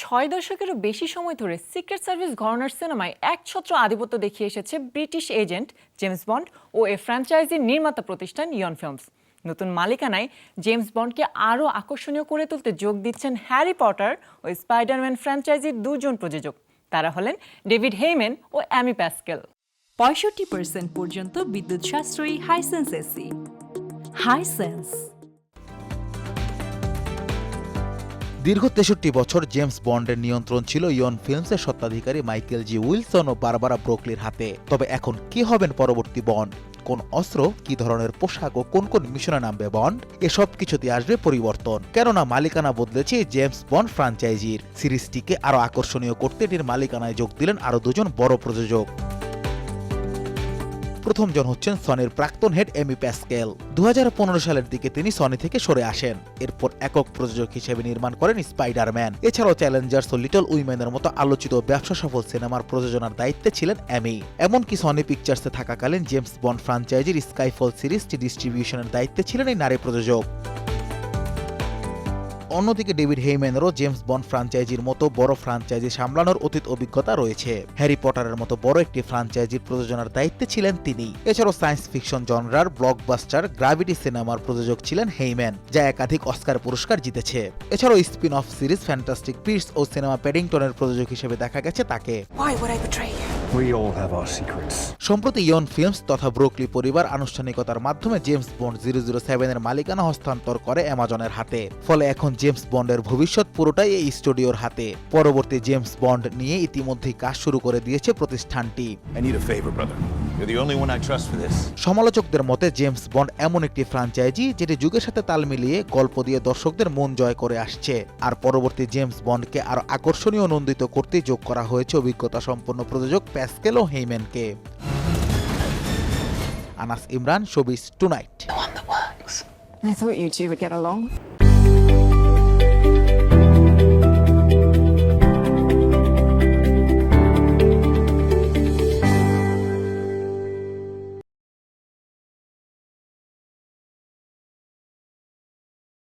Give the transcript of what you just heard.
ছয় দশকেরও বেশি সময় ধরে সিক্রেট সার্ভিস ঘরানার সিনেমায় একছত্র আধিপত্য দেখিয়ে এসেছে ব্রিটিশ এজেন্ট জেমস বন্ড ও এ ফ্র্যাঞ্চাইজির নির্মাতা প্রতিষ্ঠান ইয়ন ফিল্মস। নতুন মালিকানায় জেমস বন্ডকে আরও আকর্ষণীয় করে তুলতে যোগ দিচ্ছেন হ্যারি পটার ও স্পাইডারম্যান ফ্র্যাঞ্চাইজির দুজন প্রযোজক। তারা হলেন ডেভিড হেইমেন ও অ্যামি প্যাসকেল। পঁয়ষট্টি পার্সেন্ট পর্যন্ত বিদ্যুৎ সাশ্রয়ী হাইসেন্স এসি। হাইসেন্স দীর্ঘ তেষট্টি বছর জেমস বন্ডের নিয়ন্ত্রণ ছিল ইয়ন ফিল্মসের স্বত্বাধিকারী মাইকেল জি উইলসন ও বারবারা ব্রোকলির হাতে। তবে এখন কি হবেন পরবর্তী বন্ড? কোন অস্ত্র, কি ধরনের পোশাক ও কোন কোন মিশনে নামবে বন্ড? এসব কিছুতে আসবে পরিবর্তন। কেননা মালিকানা বদলেছে জেমস বন্ড ফ্রাঞ্চাইজির। সিরিজটিকে আরও আকর্ষণীয় করতে এটির মালিকানায় যোগ দিলেন আরও দুজন বড় প্রযোজক। প্রথম জন হচ্ছেন সনির প্রাক্তন হেড এমি প্যাসকেল। দু হাজার পনেরো সালের দিকে তিনি সনি থেকে সরে আসেন। এরপর একক প্রযোজক হিসেবে নির্মাণ করেন স্পাইডারম্যান। এছাড়াও চ্যালেঞ্জার্স ও লিটল উইমেনের মতো আলোচিত ব্যবসা সফল সিনেমার প্রযোজনার দায়িত্বে ছিলেন এমি এমনকি সনি পিকচার্সে থাকাকালীন জেমস বন্ড ফ্রাঞ্চাইজির স্কাইফল সিরিজটি ডিস্ট্রিবিউশনের দায়িত্বে ছিলেন এই নারী প্রযোজক। অন্যদিকে ডেভিড হেইম্যানেরও জেমস বন্ড ফ্রাঞ্চাইজির মতো বড় ফ্রাঞ্চাইজি সামলানোর অতীত অভিজ্ঞতা রয়েছে। হ্যারি পটারের মতো বড় একটি ফ্রাঞ্চাইজির প্রযোজনার দায়িত্বে ছিলেন তিনি। এছাড়াও সায়েন্স ফিকশন জনরার ব্লকবাস্টার গ্রাভিটি সিনেমার প্রযোজক ছিলেন হেইম্যান, যা একাধিক অস্কার পুরস্কার জিতেছে। এছাড়াও spin off series Fantastic Beasts ও সিনেমা প্যাডিংটনের প্রযোজক হিসেবে দেখা গেছে তাকে। Why would I betray you? We all have our secrets. সম্প্রতি ইয়ন ফিল্মস তথা ব্রোকলি পরিবার আনুষ্ঠানিকতার মাধ্যমে জেমস বন্ড জিরো জিরো সেভেনের মালিকানা হস্তান্তর করে অ্যামাজনের হাতে। ফলে এখন জেমস বন্ডের ভবিষ্যৎ পুরোটাই এই স্টুডিওর হাতে। পরবর্তী জেমস বন্ড নিয়ে ইতিমধ্যেই কাজ শুরু করে দিয়েছে প্রতিষ্ঠানটি। I need a favor, brother. You're the only one I trust for this. সমালোচকদের মতে জেমস বন্ড এমন একটি ফ্রাঞ্চাইজি যেটি যুগের সাথে তাল মিলিয়ে গল্প দিয়ে দর্শকদের মন জয় করে আসছে আর পরবর্তী জেমস বন্ডকে আরও আকর্ষণীয় নন্দিত করতে যোগ করা হয়েছে অভিজ্ঞতা সম্পন্ন প্রযোজক প্যাসকেল ও হেইম্যানকে Anas Imran showbiz tonight I thought you two would get along.